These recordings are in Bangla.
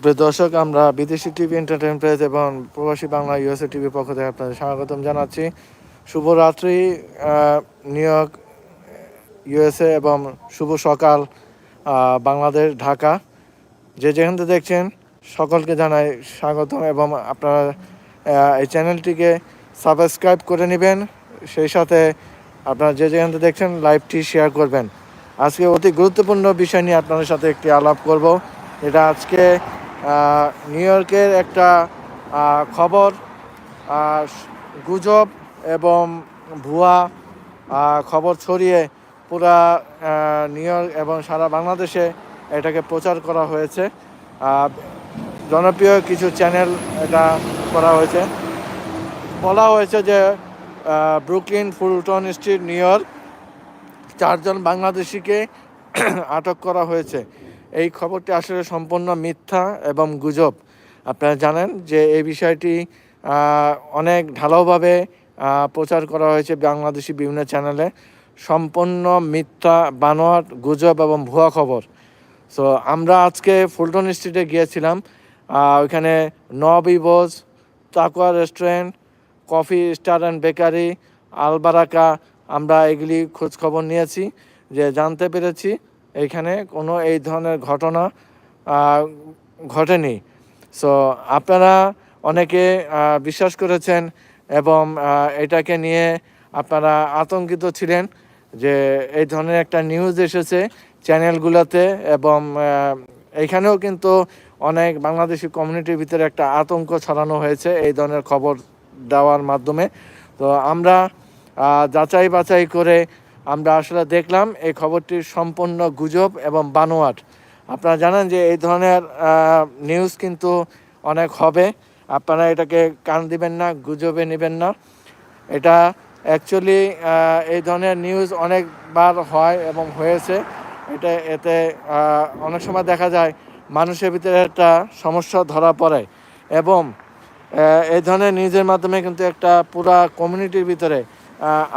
প্রিয় দর্শক, আমরা বিদেশি টিভি এন্টারটেনমেন্ট এবং প্রবাসী বাংলা ইউএসএ টিভির পক্ষ থেকে আপনাদের স্বাগতম জানাচ্ছি। শুভরাত্রি নিউ ইয়র্ক ইউএসএ এবং শুভ সকাল বাংলাদেশ, ঢাকা। যে যেখান থেকে দেখছেন, সকলকে জানাই স্বাগতম এবং আপনারা এই চ্যানেলটিকে সাবস্ক্রাইব করে নেবেন। সেই সাথে আপনারা যে যেখান থেকে দেখছেন, লাইভটি শেয়ার করবেন। আজকে অতি গুরুত্বপূর্ণ বিষয় নিয়ে আপনাদের সাথে একটি আলাপ করব। এটা আজকে নিউ ইয়র্কের একটা খবর গুজব এবং ভুয়া খবর ছড়িয়ে পুরা নিউ ইয়র্ক এবং সারা বাংলাদেশে এটাকে প্রচার করা হয়েছে। জনপ্রিয় কিছু চ্যানেল এটা করা হয়েছে। বলা হয়েছে যে Brooklyn Fulton street New York চারজন বাংলাদেশিকে আটক করা হয়েছে। এই খবরটি আসলে সম্পূর্ণ মিথ্যা এবং গুজব। আপনারা জানেন যে এই বিষয়টি অনেক ঢালাওভাবে প্রচার করা হয়েছে বাংলাদেশি বিভিন্ন চ্যানেলে। সম্পূর্ণ মিথ্যা, বানোয়াট, গুজব এবং ভুয়া খবর। সো আমরা আজকে ফুলটন স্ট্রিটে গিয়েছিলাম। ওইখানে নবিবোজ তাকুয়া restaurant, coffee star and bakery Al Baraka আমরা এগুলি খোঁজখবর নিয়েছি। যে জানতে পেরেছি এখানে কোনো এই ধরনের ঘটনা ঘটেনি। সো আপনারা অনেকে বিশ্বাস করেছেন এবং এটাকে নিয়ে আপনারা আতঙ্কিত ছিলেন যে এই ধরনের একটা নিউজ এসেছে চ্যানেলগুলোতে এবং এখানেও কিন্তু অনেক বাংলাদেশি কমিউনিটির ভিতরে একটা আতঙ্ক ছড়ানো হয়েছে এই ধরনের খবর দেওয়ার মাধ্যমে। তো আমরা যাচাই বাছাই করে আমরা আসলে দেখলাম এই খবরটি সম্পূর্ণ গুজব এবং বানোয়াট। আপনারা জানেন যে এই ধরনের নিউজ কিন্তু অনেক হবে। আপনারা এটাকে কান দিবেন না, গুজবে নেবেন না। এটা অ্যাকচুয়ালি এই ধরনের নিউজ অনেকবার হয় এবং হয়েছে। এটা এতে অনেক সময় দেখা যায় মানুষের ভিতরে একটা সমস্যা ধরা পড়ে এবং এই ধরনের নিউজের মাধ্যমে কিন্তু একটা পুরা কমিউনিটির ভিতরে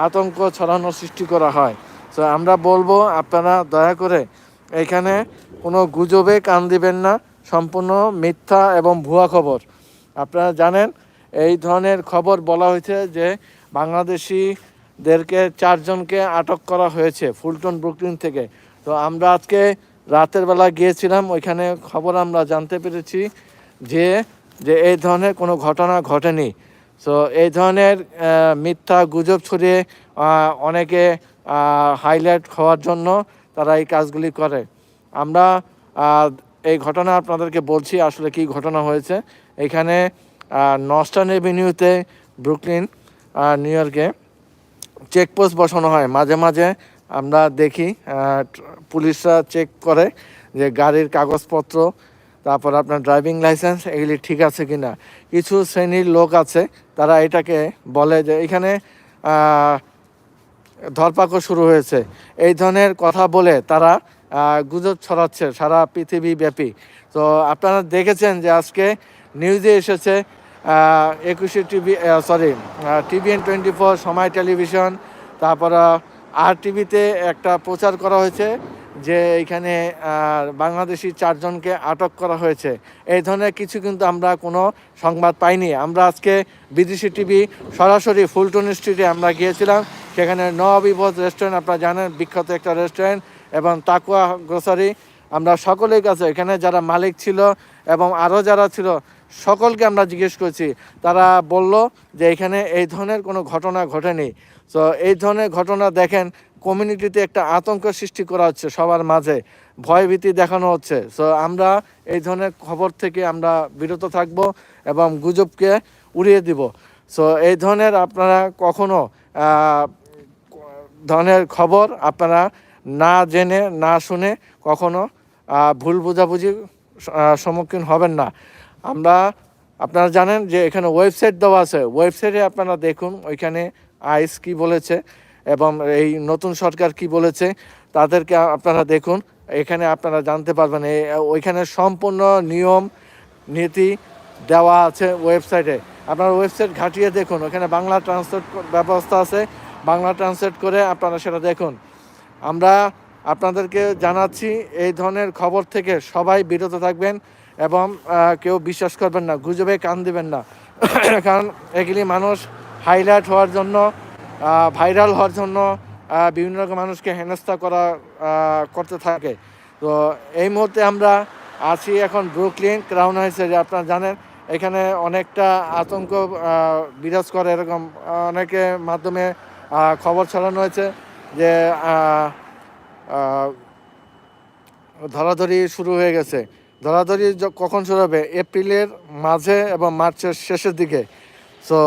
আতঙ্ক ছড়ানোর সৃষ্টি করা হয়। তো আমরা বলব, আপনারা দয়া করে এখানে কোনো গুজবে কান দিবেন না, সম্পূর্ণ মিথ্যা এবং ভুয়া খবর। আপনারা জানেন, এই ধরনের খবর বলা হয়েছে যে বাংলাদেশিদেরকে চারজনকে আটক করা হয়েছে ফুলটন, ব্রুকলিন থেকে। তো আমরা আজকে রাতের বেলা গিয়েছিলাম, ওইখানে খবর আমরা জানতে পেরেছি যে যে এই ধরনের কোনো ঘটনা ঘটেনি। সো এই ধরনের মিথ্যা গুজব ছড়িয়ে অনেকে হাইলাইট হওয়ার জন্য তারা এই কাজগুলি করে। আমরা এই ঘটনা আপনাদেরকে বলছি, আসলে কি ঘটনা হয়েছে। এখানে নস্টান এভিনিউতে ব্রুকলিন নিউ ইয়র্কে চেকপোস্ট বসানো হয়। মাঝে মাঝে আমরা দেখি পুলিশরা চেক করে যে গাড়ির কাগজপত্র তারপর আপনার ড্রাইভিং লাইসেন্স এগুলি ঠিক আছে কি না কিছু শ্রেণির লোক আছে, তারা এটাকে বলে যে এখানে ধরপাকড় শুরু হয়েছে। এই ধরনের কথা বলে তারা গুজব ছড়াচ্ছে সারা পৃথিবী ব্যাপী তো আপনারা দেখেছেন যে আজকে নিউজে এসেছে একুশে TV sorry TVN twenty four সময় টেলিভিশন, তারপর আর টিভিতে একটা প্রচার করা হয়েছে। যে এখানে বাংলাদেশি চারজনকে আটক করা হয়েছে। এই ধরনের কিছু কিন্তু আমরা কোনো সংবাদ পাইনি। আমরা আজকে বিদেশি টিভি সরাসরি ফুলটন স্ট্রিটে আমরা গিয়েছিলাম। সেখানে নবিবোধ রেস্টুরেন্ট, আপনারা জানেন, বিখ্যাত একটা রেস্টুরেন্ট, এবং তাকুয়া গ্রোসারি। আমরা সকলের কাছে, এখানে যারা মালিক ছিল এবং আরও যারা ছিল, সকলকে আমরা জিজ্ঞেস করছি। তারা বলল যে এখানে এই ধরনের কোনো ঘটনা ঘটেনি। তো এই ধরনের ঘটনা দেখেন কমিউনিটিতে একটা আতঙ্ক সৃষ্টি করা হচ্ছে সবার মাঝে। ভয়ভীতি দেখানো হচ্ছে। সো আমরা এই ধরনের খবর থেকে আমরা বিরত থাকব এবং গুজবকে উড়িয়ে দিব। সো এই ধরনের আপনারা কখনো ধরনের খবর আপনারা না জেনে, না শুনে কখনো ভুল বোঝাবুঝি সম্মুখীন হবেন না। আমরা, আপনারা জানেন যে এখানে ওয়েবসাইট দেওয়া আছে। ওয়েবসাইটে আপনারা দেখুন, ওইখানে আইস কি বলেছে এবং এই নতুন সরকার কি বলেছে, তাদেরকে আপনারা দেখুন। এখানে আপনারা জানতে পারবেন ওইখানে সম্পূর্ণ নিয়ম, নীতি দেওয়া আছে ওয়েবসাইটে। আপনার ওয়েবসাইট ঘাটিয়ে দেখুন, ওখানে বাংলা ট্রান্সলেট ব্যবস্থা আছে। বাংলা ট্রান্সলেট করে আপনারা সেটা দেখুন। আমরা আপনাদেরকে জানাচ্ছি, এই ধরনের খবর থেকে সবাই বিরত থাকবেন এবং কেউ বিশ্বাস করবেন না, গুজবে কান দিবেন না। কারণ এগুলি মানুষ হাইলাইট হওয়ার জন্য ভাইরাল হওয়ার জন্য বিভিন্ন রকম মানুষকে হেনস্থা করা করতে থাকে। তো এই মুহূর্তে আমরা আছি এখন ব্রুকলিন ক্রাউন হাইসে যে আপনারা জানেন এখানে অনেকটা আতঙ্ক বিরাজ করে এরকম আহ, অনেকের মাধ্যমে খবর ছড়ানো হয়েছে যে ধরাধরি শুরু হয়ে গেছে। ধরাধরি কখন শুরু হবে? এপ্রিলের মাঝে এবং মার্চের শেষের দিকে। সো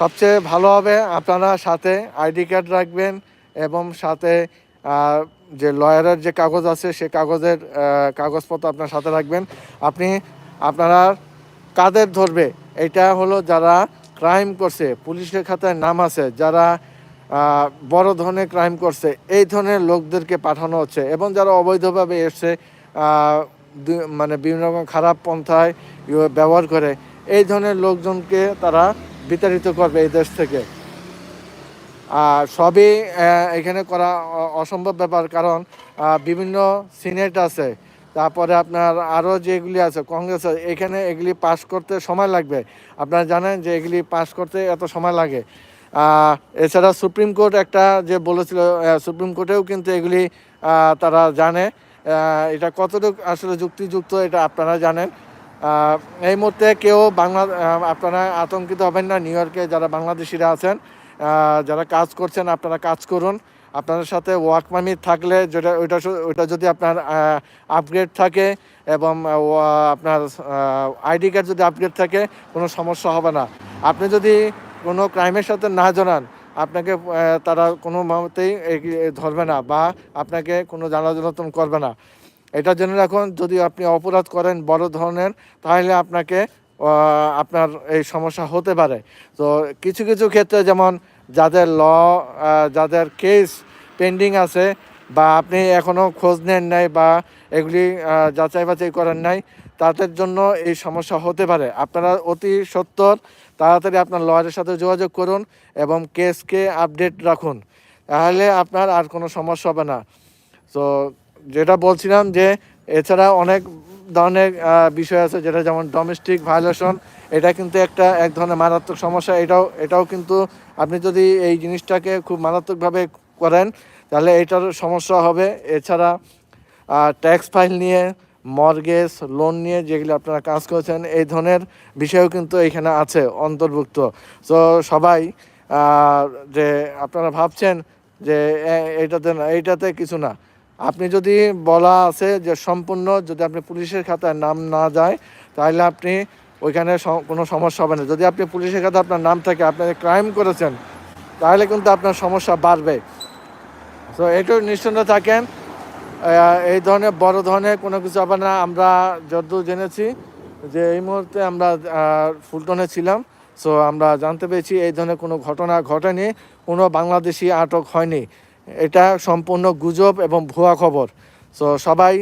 সবচেয়ে ভালো হবে আপনারা সাথে আইডি কার্ড রাখবেন এবং সাথে যে লয়ারের যে কাগজ আছে সে কাগজের কাগজপত্র আপনার সাথে রাখবেন। আপনি, আপনারা কাদের ধরবে? এটা হলো যারা ক্রাইম করছে, পুলিশের খাতায় নাম আছে, যারা বড় ধরনের ক্রাইম করছে, এই ধরনের লোকদেরকে পাঠানো হচ্ছে এবং যারা অবৈধভাবে এসছে মানে বিভিন্ন রকম খারাপ পন্থায় ব্যবহার করে, এই ধরনের লোকজনকে তারা বিতাড়িত করবে এই দেশ থেকে। আর সবই এখানে করা অসম্ভব ব্যাপার কারণ বিভিন্ন সিনেট আছে। তারপরে আপনার আরও যেগুলি আছে, কংগ্রেস এখানে এগুলি পাস করতে সময় লাগবে। আপনারা জানেন যে এগুলি পাস করতে এত সময় লাগে। এছাড়া সুপ্রিম কোর্ট একটা যে বলেছিল সুপ্রিম কোর্টেও কিন্তু এগুলি তারা জানে। এটা কতটুকু আসলে যুক্তিযুক্ত এটা আপনারা জানেন। এই মুহূর্তে কেউ বাংলা আপনারা আতঙ্কিত হবেন না, নিউ ইয়র্কে যারা বাংলাদেশিরা আছেন যারা কাজ করছেন, আপনারা কাজ করুন। আপনাদের সাথে ওয়ার্ক পারমিট থাকলে যেটা, ওইটা ওইটা যদি আপনার আপগ্রেড থাকে এবং আপনার আইডি কার্ড যদি আপগ্রেড থাকে, কোনো সমস্যা হবে না। আপনি যদি কোনো ক্রাইমের সাথে না জানান আপনাকে তারা কোনো মতেই ধরবে না বা আপনাকে কোনো জ্বালাজলাতন করবে না। এটা জেনে রাখুন, যদি আপনি অপরাধ করেন বড় ধরনের, তাহলে আপনাকে আপনার এই সমস্যা হতে পারে। তো কিছু কিছু ক্ষেত্রে যেমন যাদের ল যাদের কেস পেন্ডিং আছে, বা আপনি এখনও খোঁজ নেন নাই, বা এগুলি যাচাই বাছাই করেন নাই, তাদের জন্য এই সমস্যা হতে পারে। আপনারা অতি সত্তর, তাড়াতাড়ি আপনার লয়ারের সাথে যোগাযোগ করুন এবং কেসকে আপডেট রাখুন। তাহলে আপনার আর কোনো সমস্যা হবে না। তো যেটা বলছিলাম যে এছাড়া অনেক ধরনের বিষয় আছে যেটা যেমন ডোমেস্টিক ভায়োলেশন এটা কিন্তু একটা এক ধরনের মারাত্মক সমস্যা। এটাও এটাও কিন্তু আপনি যদি এই জিনিসটাকে খুব মারাত্মকভাবে করেন, তাহলে এটার সমস্যা হবে। এছাড়া ট্যাক্স ফাইল নিয়ে মর্গেজ লোন নিয়ে যেগুলো আপনারা কাজ করেছেন, এই ধরনের বিষয়ও কিন্তু এখানে আছে, অন্তর্ভুক্ত। তো সবাই যে আপনারা ভাবছেন যে এইটাতে না, এইটাতে কিছু না। আপনি যদি বলা আছে যে সম্পূর্ণ যদি আপনি পুলিশের খাতায় নাম না যায়, তাহলে আপনি ওইখানে কোনো সমস্যা হবে না। যদি আপনি পুলিশের খাতায় আপনার নাম থাকে, আপনি ক্রাইম করেছেন, তাহলে কিন্তু আপনার সমস্যা বাড়বে। তো একটু নিশ্চিন্ত থাকেন। এই ধরনের বড় ধরনের কোনো কিছু হবে না আমরা যতদূর জেনেছি যে এই মুহূর্তে আমরা ফুলটনে ছিলাম। সো আমরা জানতে পেরেছি এই ধরনের কোনো ঘটনা ঘটেনি, কোনো বাংলাদেশি আটক হয়নি। এটা সম্পূর্ণ গুজব এবং ভুয়া খবর। সো সবাই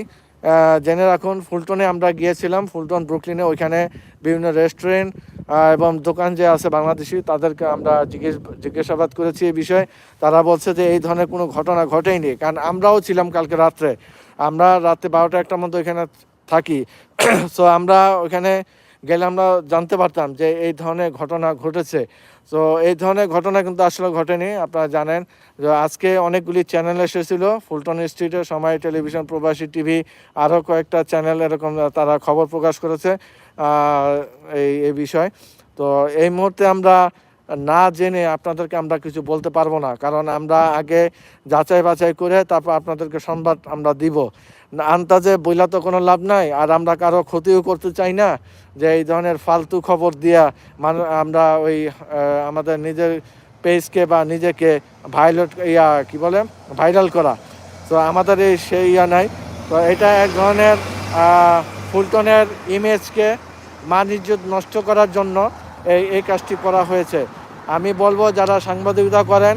জেনে রাখুন, ফুলটনে আমরা গিয়েছিলাম, ফুলটন, ব্রুকলিনে, ওইখানে বিভিন্ন রেস্টুরেন্ট এবং দোকান যে আছে বাংলাদেশি, তাদেরকে আমরা জিজ্ঞেস, জিজ্ঞাসাবাদ করেছি এই বিষয়ে। তারা বলছে যে এই ধরনের কোনো ঘটনা ঘটেইনি, কারণ আমরাও ছিলাম কালকে রাত্রে। আমরা রাত্রে বারোটা একটার মধ্যে ওইখানে থাকি। সো আমরা ওইখানে গেলে আমরা জানতে পারতাম যে এই ধরনের ঘটনা ঘটেছে। তো এই ধরনের ঘটনা কিন্তু আসলে ঘটেনি, আপনারা জানেন। যে আজকে অনেকগুলি চ্যানেল এসেছিল, ফুলটন স্ট্রিটে, সময় টেলিভিশন, প্রবাসী টিভি, আরও কয়েকটা চ্যানেল এরকম তারা খবর প্রকাশ করেছে এই এই বিষয়। তো এই মুহূর্তে আমরা না জেনে আপনাদেরকে আমরা কিছু বলতে পারব না। কারণ আমরা আগে যাচাই বাছাই করে তারপর আপনাদেরকে সংবাদ আমরা দিব। আন্তাজে বইলা তো কোনো লাভ নাই। আর আমরা কারও ক্ষতিও করতে চাই না যে এই ধরনের ফালতু খবর দিয়া মানুষ আমরা ওই আমাদের নিজের পেজকে বা নিজেকে ভাইলেট ইয়া, কি বলে? ভাইরাল করা। তো আমাদের এই সেই ইয়া নাই। তো এটা এক ধরনের ফুলটনের ইমেজকে মান নষ্ট করার জন্য এই এই কাজটি করা হয়েছে। আমি বলব, যারা সাংবাদিকতা করেন,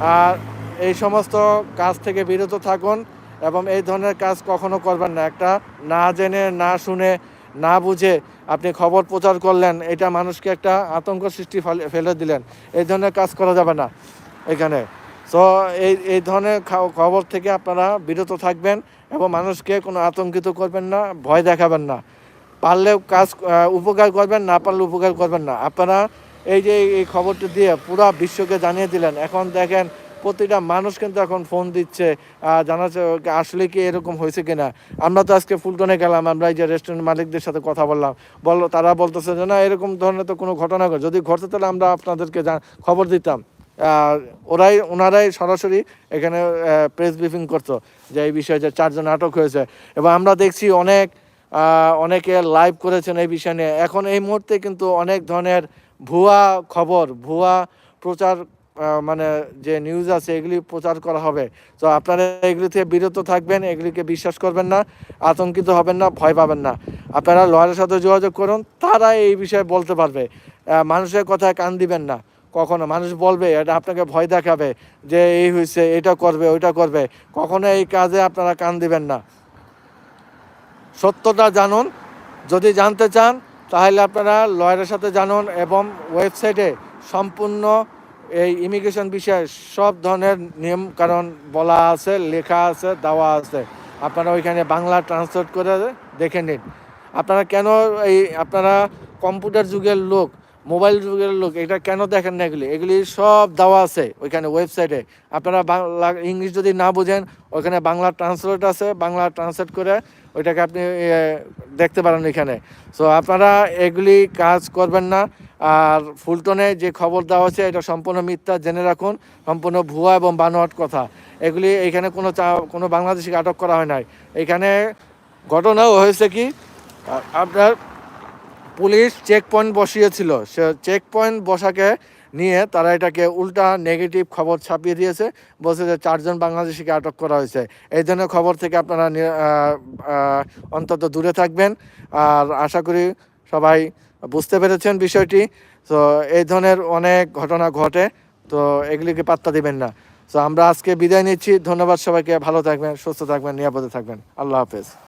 আর এই সমস্ত কাজ থেকে বিরত থাকুন এবং এই ধরনের কাজ কখনো করবেন না। একটা না জেনে, না শুনে, না বুঝে আপনি খবর প্রচার করলেন, এটা মানুষকে একটা আতঙ্ক সৃষ্টি ফেলে- দিলেন। এই ধরনের কাজ করা যাবে না এখানে। তো এই এই ধরনের খবর থেকে আপনারা বিরত থাকবেন এবং মানুষকে কোনো আতঙ্কিত করবেন না, ভয় দেখাবেন না। পারলে কাজ উপকার করবেন, না পারলে উপকার করবেন না। আপনারা এই যে এই খবরটি দিয়ে পুরো বিশ্বকে জানিয়ে দিলেন, এখন দেখেন প্রতিটা মানুষ কিন্তু এখন ফোন দিচ্ছে জানাচ্ছে, আসলে কি এরকম হয়েছে কিনা। আমরা তো আজকে ফুলটনে গেলাম, আমরা এই যে রেস্টুরেন্ট মালিকদের সাথে কথা বললাম। বলল তারা বলতেছে যে, না, এরকম ধরনের তো কোনো ঘটনা ঘটে যদি ঘটে, তাহলে আমরা আপনাদেরকে খবর দিতাম। ওরাই, ওনারাই সরাসরি এখানে প্রেস ব্রিফিং করতো যে, এই বিষয়ে যে চারজন আটক হয়েছে। এবং আমরা দেখছি অনেক অনেকে লাইভ করেছেন এই বিষয় নিয়ে। এখন এই মুহূর্তে কিন্তু অনেক ধরনের ভুয়া খবর, ভুয়া প্রচার মানে যে নিউজ আছে, এগুলি প্রচার করা হবে। তো আপনারা এগুলি থেকে বিরত থাকবেন, এগুলিকে বিশ্বাস করবেন না, আতঙ্কিত হবেন না, ভয় পাবেন না। আপনারা লয়ারের সাথে যোগাযোগ করুন তারা এই বিষয়ে বলতে পারবে। মানুষের কথায় কান দিবেন না। কখনো মানুষ বলবে, এটা আপনাকে ভয় দেখাবে যে এই হয়েছে এটা করবে, ওইটা করবে। কখনো এই কাজে আপনারা কান দিবেন না। সত্যটা জানুন। যদি জানতে চান, তাহলে আপনারা লয়ারের সাথে জানুন এবং ওয়েবসাইটে সম্পূর্ণ এই ইমিগ্রেশন বিষয়ে সব ধরনের নিয়ম কারণ বলা আছে, লেখা আছে, দেওয়া আছে। আপনারা ওইখানে বাংলা ট্রান্সলেট করে দেখে নিন। আপনারা কেন এই, আপনারা কম্পিউটার যুগের লোক মোবাইল যুগের লোক, এটা কেন দেখেন না এগুলি? এগুলি সব দেওয়া আছে ওইখানে ওয়েবসাইটে আপনারা বাংলা, ইংলিশ যদি না বোঝেন ওখানে বাংলা ট্রান্সলেট আছে, বাংলা ট্রান্সলেট করে ওইটাকে আপনি দেখতে পারেন এখানে। সো আপনারা এগুলি কাজ করবেন না। আর ফুলটনে যে খবর দেওয়া হচ্ছে এটা সম্পূর্ণ মিথ্যা, জেনে রাখুন। সম্পূর্ণ ভুয়া এবং বানোয়াট কথা। এগুলি এখানে কোনো চা- কোনো বাংলাদেশিকে আটক করা হয় নাই। এখানে ঘটনাও হয়েছে কি আপনার পুলিশ চেক পয়েন্ট বসিয়েছিল। সে চেক পয়েন্ট বসাকে নিয়ে তারা এটাকে উল্টা নেগেটিভ খবর ছাপিয়ে দিয়েছে। বলছে যে চারজন বাংলাদেশিকে আটক করা হয়েছে। এই ধরনের খবর থেকে আপনারা অন্তত দূরে থাকবেন। আর আশা করি সবাই বুঝতে পেরেছেন বিষয়টি। তো এই ধরনের অনেক ঘটনা ঘটে। তো এগুলিকে পাত্তা দিবেন না। তো আমরা আজকে বিদায় নিচ্ছি। ধন্যবাদ সবাইকে। ভালো থাকবেন, সুস্থ থাকবেন, নিরাপদে থাকবেন। আল্লাহ হাফেজ।